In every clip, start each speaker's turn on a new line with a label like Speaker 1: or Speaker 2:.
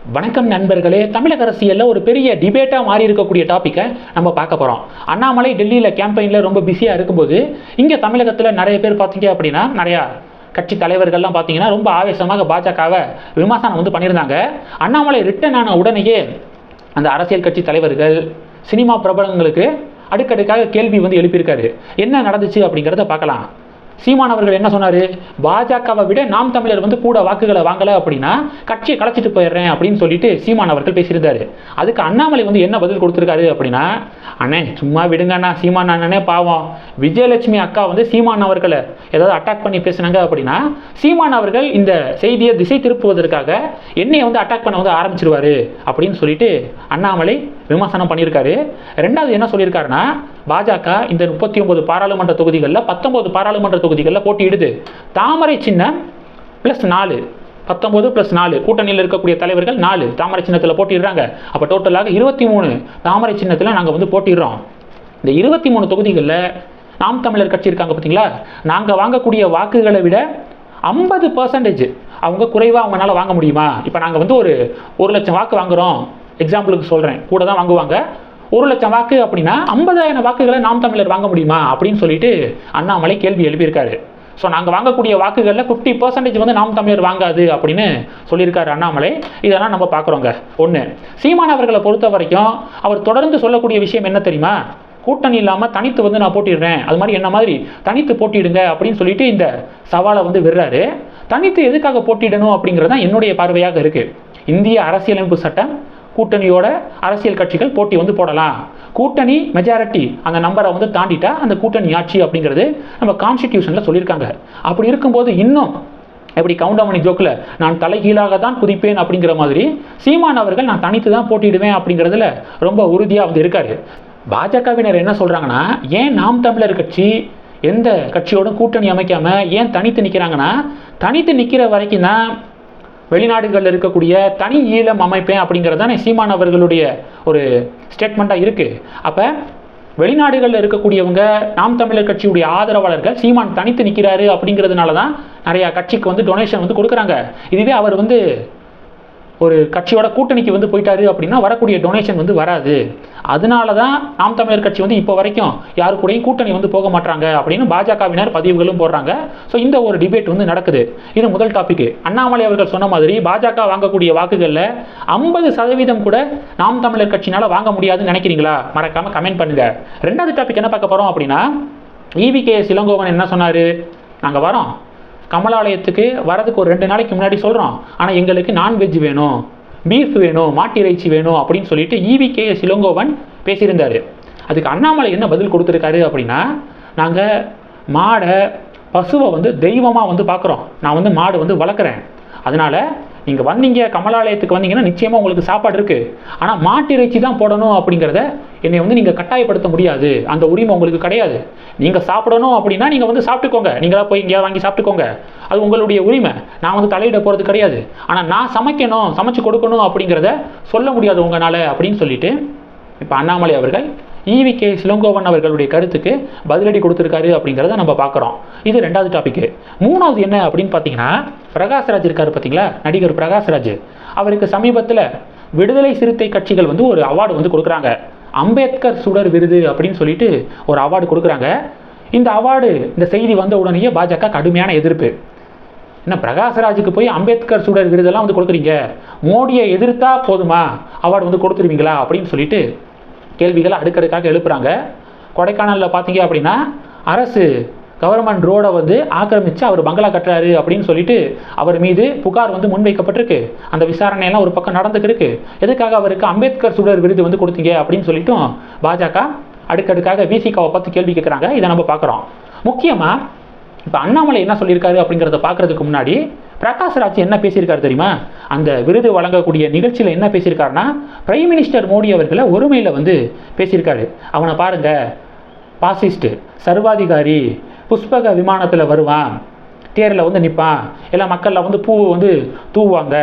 Speaker 1: வணக்கம் நண்பர்களே தமிழக அரசியலில் ஒரு பெரிய டிபேட்டாக மாறி இருக்கக்கூடிய டாப்பிக்கை நம்ம பார்க்க போகிறோம் அண்ணாமலை டெல்லியில் கேம்பெயினில் ரொம்ப பிஸியாக இருக்கும்போது இங்கே தமிழகத்தில் நிறைய பேர் பார்த்தீங்க அப்படின்னா நிறையா கட்சி தலைவர்கள்லாம் பார்த்தீங்கன்னா ரொம்ப ஆவேசமாக பாஜகவை விமர்சனம் வந்து பண்ணியிருந்தாங்க. அண்ணாமலை ரிட்டன் ஆன உடனேயே அந்த அரசியல் கட்சி தலைவர்கள் சினிமா பிரபலங்களுக்கு அடுக்கடுக்காக கேள்வி வந்து எழுப்பியிருக்காரு. என்ன நடந்துச்சு அப்படிங்கிறத பார்க்கலாம். சீமான் அவர்கள் என்ன சொன்னார்? பாஜகவை விட நாம் தமிழர் வந்து கூட வாக்குகளை வாங்கலை அப்படின்னா கட்சியை கலைச்சிட்டு போயிடுறேன் அப்படின்னு சொல்லிட்டு சீமான் அவர்கள் பேசியிருந்தாரு. அதுக்கு அண்ணாமலை வந்து என்ன பதில் கொடுத்துருக்காரு அப்படின்னா அண்ணே சும்மா விடுங்க அண்ணா சீமான் அண்ணனே பாவம். விஜயலட்சுமி அக்கா வந்து சீமான் அவர்களை ஏதாவது அட்டாக் பண்ணி பேசுனாங்க அப்படின்னா சீமான் அவர்கள் இந்த செய்தியை திசை திருப்புவதற்காக என்னையை வந்து அட்டாக் பண்ண வந்து ஆரம்பிச்சிருவாரு. அப்படின்னு சொல்லிட்டு அண்ணாமலை விமர்சனம் பண்ணியிருக்காரு. ரெண்டாவது என்ன சொல்லியிருக்காருன்னா பாஜக இந்த முப்பத்தி ஒன்பது பாராளுமன்ற தொகுதிகளில் பத்தொன்பது பாராளுமன்ற தொகுதிகளில் போட்டியிடுது. தாமரை சின்னம் ப்ளஸ் நாலு. பத்தொம்போது ப்ளஸ் நாலு. கூட்டணியில் இருக்கக்கூடிய தலைவர்கள் நாலு. தாமரை சின்னத்தில் போட்டிடுறாங்க அப்போ டோட்டலாக இருபத்தி மூணு தாமரை சின்னத்தில் நாங்கள் வந்து போட்டிடுறோம் இந்த இருபத்தி மூணு தொகுதிகளில் நாம் தமிழர் கட்சி இருக்காங்க பார்த்தீங்களா நாங்கள் வாங்கக்கூடிய வாக்குகளை விட ஐம்பது பர்சன்டேஜ் அவங்க குறைவாக அவங்களால வாங்க முடியுமா? இப்போ நாங்கள் வந்து ஒரு ஒரு லட்சம் வாக்கு வாங்குகிறோம் எக்ஸாம்பிளுக்கு சொல்கிறேன் கூட தான் வாங்குவாங்க. ஒரு லட்சம் வாக்கு அப்படின்னா ஐம்பதாயிரம் வாக்குகளை நாம் தமிழர் வாங்க முடியுமா அப்படின்னு சொல்லிட்டு அண்ணாமலை கேள்வி எழுப்பியிருக்காரு. ஸோ நாங்கள் வாங்கக்கூடிய வாக்குகளில் ஃபிஃப்டி பர்சன்டேஜ் வந்து நாம் தமிழர் வாங்காது அப்படின்னு சொல்லியிருக்காரு அண்ணாமலை. இதெல்லாம் நம்ம பார்க்குறோங்க. ஒன்று சீமான் அவர்களை பொறுத்த வரைக்கும் அவர் தொடர்ந்து சொல்லக்கூடிய விஷயம் என்ன தெரியுமா? கூட்டணி இல்லாமல் தனித்து வந்து நான் போட்டிடுறேன். அது மாதிரி என்ன மாதிரி? தனித்து போட்டிடுங்க அப்படின்னு சொல்லிட்டு இந்த சவாலை வந்து விடுறாரு. தனித்து எதுக்காக போட்டிடணும் அப்படிங்கிறது தான் என்னுடைய பார்வையாக இருக்குது இந்திய அரசியலமைப்பு சட்டம் கூட்டணியோட அரசியல் கட்சிகள் போட்டி வந்து போடலாம். கூட்டணி மெஜாரிட்டி அந்த நம்பரை வந்து தாண்டிட்டா அந்த கூட்டணி ஆட்சி அப்படிங்கிறது நம்ம கான்ஸ்டிடியூஷனில் சொல்லியிருக்காங்க. அப்படி இருக்கும்போது இன்னும் எப்படி கவுண்டமணி ஜோக்கில் நான் தலைகீழாக தான் குதிப்பேன் அப்படிங்கிற மாதிரி சீமான் அவர்கள் நான் தனித்து தான் போட்டிடுவேன் அப்படிங்கிறதுல ரொம்ப உறுதியாக வந்து இருக்காரு. பாஜகவினர் என்ன சொல்கிறாங்கன்னா ஏன் நாம் தமிழர் கட்சி எந்த கட்சியோடும் கூட்டணி அமைக்காமல் ஏன் தனித்து நிற்கிறாங்கன்னா தனித்து நிற்கிற வரைக்கும் தான் வெளிநாடுகளில் இருக்கக்கூடிய தனி ஈழம் அமைப்பேன் அப்படிங்கிறது தானே சீமான் அவர்களுடைய ஒரு ஸ்டேட்மெண்ட்டாக இருக்குது அப்போ வெளிநாடுகளில் இருக்கக்கூடியவங்க நாம் தமிழர் கட்சியுடைய ஆதரவாளர்கள் சீமான் தனித்து நிற்கிறாரு அப்படிங்கிறதுனால தான் நிறையா கட்சிக்கு வந்து டொனேஷன் வந்து கொடுக்குறாங்க. இதுவே அவர் வந்து ஒரு கட்சியோட கூட்டணிக்கு வந்து போயிட்டாரு அப்படின்னா வரக்கூடிய டொனேஷன் வந்து வராது. அதனால தான் நாம் தமிழர் கட்சி வந்து இப்போ வரைக்கும் யாரு கூடயும் கூட்டணி வந்து போக மாட்டாங்க அப்படின்னு பாஜகவினர் பதிவுகளும் போடுறாங்க. ஸோ இந்த ஒரு டிபேட் வந்து நடக்குது. இது முதல் டாபிக் அண்ணாமலை அவர்கள் சொன்ன மாதிரி பாஜக வாங்கக்கூடிய வாக்குகளில் ஐம்பது சதவீதம் கூட நாம் தமிழர் கட்சினால வாங்க முடியாதுன்னு நினைக்கிறீங்களா? மறக்காம கமெண்ட் பண்ணுங்க. ரெண்டாவது டாபிக் என்ன பார்க்க போறோம் அப்படின்னா இவி கே இளங்கோவன் என்ன சொன்னாரு? நாங்கள் வரோம். கமலாலயத்துக்கு வரதுக்கு ஒரு ரெண்டு நாளைக்கு முன்னாடி சொல்கிறோம் ஆனால் எங்களுக்கு நான்வெஜ் வேணும் பீஃப் வேணும் மாட்டு இறைச்சி வேணும் அப்படின்னு சொல்லிட்டு இவிகே சிலங்கோவன் பேசியிருந்தார். அதுக்கு அண்ணாமலை என்ன பதில் கொடுத்துருக்காரு அப்படின்னா நாங்கள் மாடை பசுவை வந்து தெய்வமாக வந்து பார்க்குறோம் நான் வந்து மாடு வந்து வளர்க்குறேன். அதனால் நீங்கள் வந்தீங்க கமலாலயத்துக்கு வந்தீங்கன்னா நிச்சயமாக உங்களுக்கு சாப்பாடு இருக்குது ஆனால் மாட்டு இறைச்சி தான் போடணும் அப்படிங்கிறத என்னை வந்து நீங்கள் கட்டாயப்படுத்த முடியாது. அந்த உரிமை உங்களுக்கு கிடையாது. நீங்கள் சாப்பிடணும் அப்படின்னா நீங்கள் வந்து சாப்பிட்டுக்கோங்க. நீங்களா போய் இங்கேயா வாங்கி சாப்பிட்டுக்கோங்க. அது உங்களுடைய உரிமை. நான் வந்து தலையிட போகிறது கிடையாது. ஆனால் நான் சமைக்கணும் சமைச்சு கொடுக்கணும் அப்படிங்கிறத சொல்ல முடியாது உங்களால் அப்படின்னு சொல்லிட்டு இப்போ அண்ணாமலை அவர்கள் ஈவி கே சிலங்கோவன் அவர்களுடைய கருத்துக்கு பதிலடி கொடுத்துருக்காரு அப்படிங்கிறத நம்ம பார்க்குறோம். இது ரெண்டாவது டாபிக்கு மூணாவது என்ன அப்படின்னு பார்த்தீங்கன்னா பிரகாஷ்ராஜ் இருக்கார் பார்த்தீங்களா? நடிகர் பிரகாஷ்ராஜ். அவருக்கு சமீபத்தில் விடுதலை சிறுத்தை கட்சிகள் வந்து ஒரு அவார்டு வந்து கொடுக்குறாங்க. அம்பேத்கர் சுடர் விருது அப்படின்னு சொல்லிட்டு ஒரு அவார்டு கொடுக்குறாங்க. இந்த அவார்டு இந்த செய்தி வந்த உடனேயே பாஜக கடுமையான எதிர்ப்பு. என்ன பிரகாஷ்ராஜுக்கு போய் அம்பேத்கர் சுடர் விருதெல்லாம் வந்து கொடுக்குறீங்க. மோடியை எதிர்த்தா போதுமா? அவார்டு வந்து கொடுத்துருவீங்களா? அப்படின்னு சொல்லிட்டு கேள்விகளை அடுக்கடுக்காக எழுப்புறாங்க. கொடைக்கானலில் பார்த்தீங்க அப்படின்னா அரசு கவர்மெண்ட் ரோடை வந்து ஆக்கிரமித்து அவர் பங்களா கட்டுறாரு அப்படின்னு சொல்லிட்டு அவர் மீது புகார் வந்து முன்வைக்கப்பட்டிருக்கு. அந்த விசாரணையெல்லாம் ஒரு பக்கம் நடந்துக்கிருக்கு எதுக்காக அவருக்கு அம்பேத்கர் சுடர் விருது வந்து கொடுத்தீங்க அப்படின்னு சொல்லிட்டும் பாஜக அடுக்கடுக்காக விசிகாவை பார்த்து கேள்வி கேட்குறாங்க. இதை நம்ம பார்க்குறோம். முக்கியமாக இப்போ அண்ணாமலை என்ன சொல்லியிருக்காரு அப்படிங்கிறத பார்க்குறதுக்கு முன்னாடி பிரகாஷ்ராஜ் என்ன பேசியிருக்காரு தெரியுமா? அந்த விருது வழங்கக்கூடிய நிகழ்ச்சியில் என்ன பேசியிருக்காருன்னா பிரைம் மினிஸ்டர் மோடி அவர்களை ஒருமையில் வந்து பேசியிருக்காரு. அவனை பாருங்கள் பாசிஸ்ட்டு சர்வாதிகாரி புஷ்பக விமானத்தில் வருவான். தேரில் வந்து நிற்பான் எல்லா மக்களில் வந்து பூ வந்து தூவுவாங்க.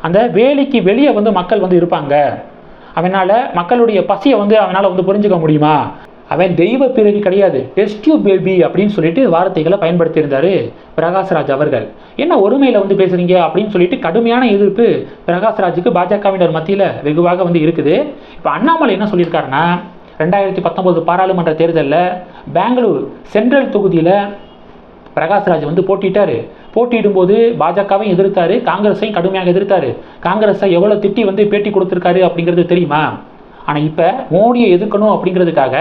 Speaker 1: அந்த வேலிக்கு வெளியே வந்து மக்கள் வந்து இருப்பாங்க. அவனால் மக்களுடைய பசியை வந்து அவனால் வந்து புரிஞ்சுக்க முடியுமா? அவன் தெய்வ பிறவி கிடையாது. டெஸ்டியூ பேபி அப்படின்னு சொல்லிட்டு வார்த்தைகளை பயன்படுத்தியிருந்தார் பிரகாஷ்ராஜ் அவர்கள். என்ன ஒருமையில் வந்து பேசுகிறீங்க அப்படின்னு சொல்லிட்டு கடுமையான எதிர்ப்பு பிரகாஷ்ராஜுக்கு பாஜகவினர் மத்தியில் வெகுவாக வந்து இருக்குது. இப்போ அண்ணாமலை என்ன சொல்லியிருக்காருன்னா ரெண்டாயிரத்தி பத்தொம்போது பாராளுமன்ற தேர்தலில் பெங்களூர் சென்ட்ரல் தொகுதியில் பிரகாஷ்ராஜ் வந்து போட்டிட்டார். போட்டியிடும்போது பாஜகவையும் எதிர்த்தார் காங்கிரஸையும் கடுமையாக எதிர்த்தாரு. காங்கிரஸை எவ்வளோ திட்டி வந்து பேட்டி கொடுத்துருக்காரு அப்படிங்கிறது தெரியுமா? ஆனால் இப்போ மோடியை எதிர்க்கணும் அப்படிங்கிறதுக்காக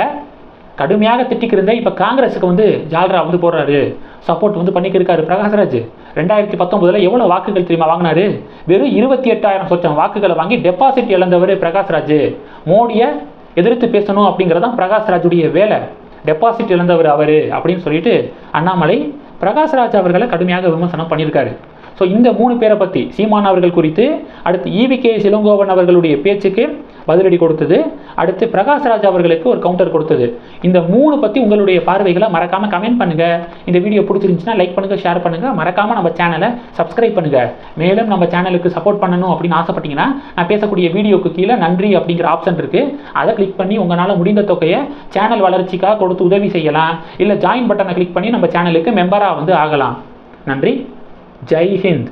Speaker 1: கடுமையாக திட்டிக்கிருந்த இப்போ காங்கிரஸுக்கு வந்து ஜால்ரா வந்து போடுறாரு. சப்போர்ட் வந்து பண்ணிக்கிருக்காரு பிரகாஷ்ராஜ். ரெண்டாயிரத்தி பத்தொம்போதில் எவ்வளோ வாக்குகள் தெரியுமா வாங்கினாரு? வெறும் இருபத்தி எட்டாயிரம் சொச்சம் வாக்குகளை வாங்கி டெபாசிட் இழந்தவர் பிரகாஷ்ராஜ். மோடியை எதிர்த்து பேசணும் அப்படிங்கிறதான் பிரகாஷ்ராஜுடைய வேலை. டெபாசிட் இழந்தவர் அவர் அப்படின்னு சொல்லிட்டு அண்ணாமலை பிரகாஷ்ராஜ் அவர்களை கடுமையாக விமர்சனம் பண்ணியிருக்காரு. ஸோ இந்த மூணு பேரை பற்றி சீமான் அவர்கள் குறித்து அடுத்து ஈவி கே சிலங்கோவன் அவர்களுடைய பேச்சுக்கு பதிலடி கொடுத்தது. அடுத்து பிரகாஷ்ராஜ் அவர்களுக்கு ஒரு கவுண்டர் கொடுத்தது. இந்த மூணு பற்றி உங்களுடைய பார்வைகளை மறக்காமல் கமெண்ட் பண்ணுங்கள் இந்த வீடியோ பிடிச்சிருந்துச்சுன்னா லைக் பண்ணுங்கள் ஷேர் பண்ணுங்கள் மறக்காமல் நம்ம சேனலை சப்ஸ்கிரைப் பண்ணுங்கள் மேலும் நம்ம சேனலுக்கு சப்போர்ட் பண்ணணும் அப்படின்னு ஆசைப்பட்டீங்கன்னா நான் பேசக்கூடிய வீடியோக்கு கீழே நன்றி அப்படிங்கிற ஆப்ஷன் இருக்குது அதை கிளிக் பண்ணி உங்களால் முடிந்த தொகையை சேனல் வளர்ச்சிக்காக கொடுத்து உதவி செய்யலாம். இல்லை ஜாயின் பட்டனை கிளிக் பண்ணி நம்ம சேனலுக்கு மெம்பராக வந்து ஆகலாம். நன்றி. जय हिंद।